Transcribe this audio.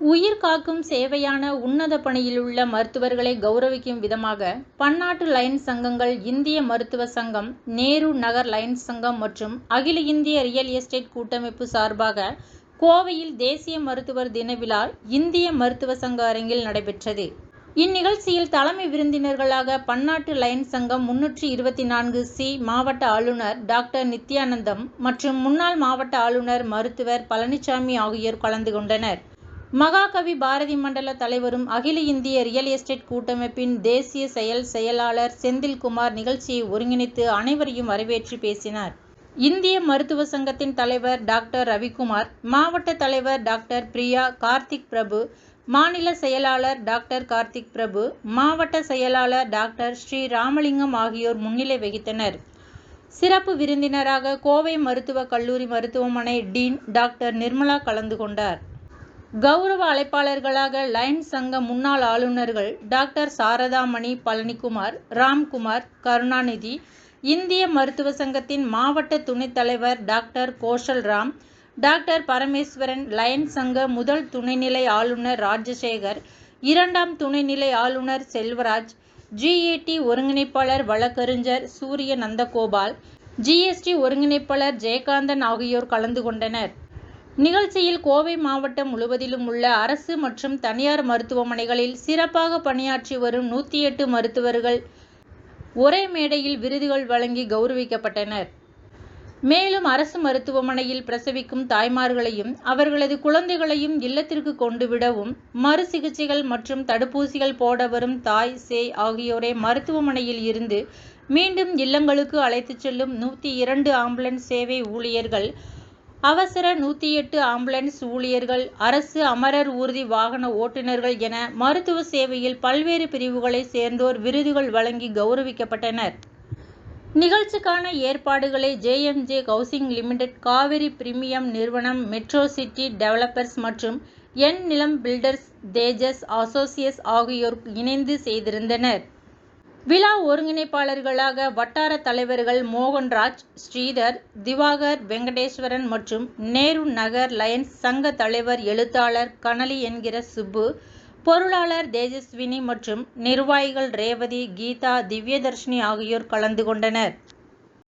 உயிர் காக்கும் சேவையான உன்னத பணியிலுள்ள மருத்துவர்களை கௌரவிக்கும் விதமாக பன்னாட்டு லயன்ஸ் சங்கங்கள் இந்திய மருத்துவ சங்கம் நேரு நகர் லயன்ஸ் சங்கம் மற்றும் அகில இந்திய ரியல் எஸ்டேட் கூட்டமைப்பு சார்பாக கோவையில் தேசிய மருத்துவர் தின விழா இந்திய மருத்துவ சங்க அரங்கில் நடைபெற்றது. இந்நிகழ்ச்சியில் தலைமை விருந்தினர்களாக பன்னாட்டு லயன்ஸ் சங்கம் முன்னூற்றி இருபத்தி நான்கு சி மாவட்ட ஆளுநர் டாக்டர் நித்யானந்தம் மற்றும் முன்னாள் மாவட்ட ஆளுநர் மருத்துவர் பழனிசாமி ஆகியோர் கலந்து கொண்டனர். மகாகவி பாரதி மண்டல தலைவரும் அகில இந்திய ரியல் எஸ்டேட் கூட்டமைப்பின் தேசிய செயல் செயலாளர் செந்தில்குமார் நிகழ்ச்சியை ஒருங்கிணைத்து அனைவரையும் வரவேற்று பேசினார். இந்திய மருத்துவ சங்கத்தின் தலைவர் டாக்டர் ரவிக்குமார் மாவட்ட தலைவர் டாக்டர் பிரியா கார்த்திக் பிரபு மாநில செயலாளர் டாக்டர் கார்த்திக் பிரபு மாவட்ட செயலாளர் டாக்டர் ஸ்ரீ ராமலிங்கம் ஆகியோர் முன்னிலை வகித்தனர். சிறப்பு விருந்தினராக கோவை மருத்துவக் கல்லூரி மருத்துவமனை டீன் டாக்டர் நிர்மலா கலந்து கொண்டார். கௌரவ அழைப்பாளர்களாக லயன்ஸ் சங்க முன்னாள் ஆளுநர்கள் டாக்டர் சாரதாமணி பழனிக்குமார் ராம்குமார் கருணாநிதி இந்திய மருத்துவ சங்கத்தின் மாவட்ட துணைத் தலைவர் doctor Koshal Ram doctor Parameswaran Lions சங்க முதல் துணைநிலை ஆளுநர் ராஜசேகர் இரண்டாம் துணைநிலை ஆளுநர் செல்வராஜ் ஜிஏடி ஒருங்கிணைப்பாளர் வழக்கறிஞர் சூரிய நந்தகோபால் ஜிஎஸ்டி ஒருங்கிணைப்பாளர் ஜெயகாந்தன் ஆகியோர் கலந்து கொண்டனர். நிகழ்ச்சியில் கோவை மாவட்டம் முழுவதிலும் உள்ள அரசு மற்றும் தனியார் மருத்துவமனைகளில் சிறப்பாக பணியாற்றி வரும் நூற்றி எட்டு மருத்துவர்கள் ஒரே மேடையில் விருதுகள் வழங்கி கௌரவிக்கப்பட்டனர். மேலும் அரசு மருத்துவமனையில் பிரசவிக்கும் தாய்மார்களையும் அவர்களது குழந்தைகளையும் இல்லத்திற்கு கொண்டு விடவும் மறு சிகிச்சைகள் மற்றும் தடுப்பூசிகள் போட வரும் தாய் சேய் ஆகியோரை மருத்துவமனையில் இருந்து மீண்டும் இல்லங்களுக்கு அழைத்துச் செல்லும் நூற்றி இரண்டு ஆம்புலன்ஸ் சேவை ஊழியர்கள் அவசர நூற்றி எட்டு ஆம்புலன்ஸ் ஊழியர்கள் அரசு அமரர் ஊர்தி வாகன ஓட்டுநர்கள் என மருத்துவ சேவையில் பல்வேறு பிரிவுகளை சேர்ந்தோர் விருதுகள் வழங்கி கௌரவிக்கப்பட்டனர். நிகழ்ச்சிக்கான ஏற்பாடுகளை JMJ housing limited Kaveri premium நிறுவனம் மெட்ரோ சிட்டி டெவலப்பர்ஸ் மற்றும் என் நிலம் பில்டர்ஸ் தேஜஸ் அசோசியஸ் ஆகியோர் இணைந்து செய்திருந்தனர். விழா ஒருங்கிணைப்பாளர்களாக வட்டார தலைவர்கள் மோகன்ராஜ் ஸ்ரீதர் திவாகர் வெங்கடேஸ்வரன் மற்றும் நேரு நகர் லயன்ஸ் சங்க தலைவர் எழுத்தாளர் கனலி என்கிற சுப்பு பொருளாளர் தேஜஸ்வினி மற்றும் நிர்வாகிகள் ரேவதி கீதா திவ்யதர்ஷினி ஆகியோர் கலந்து கொண்டனர்.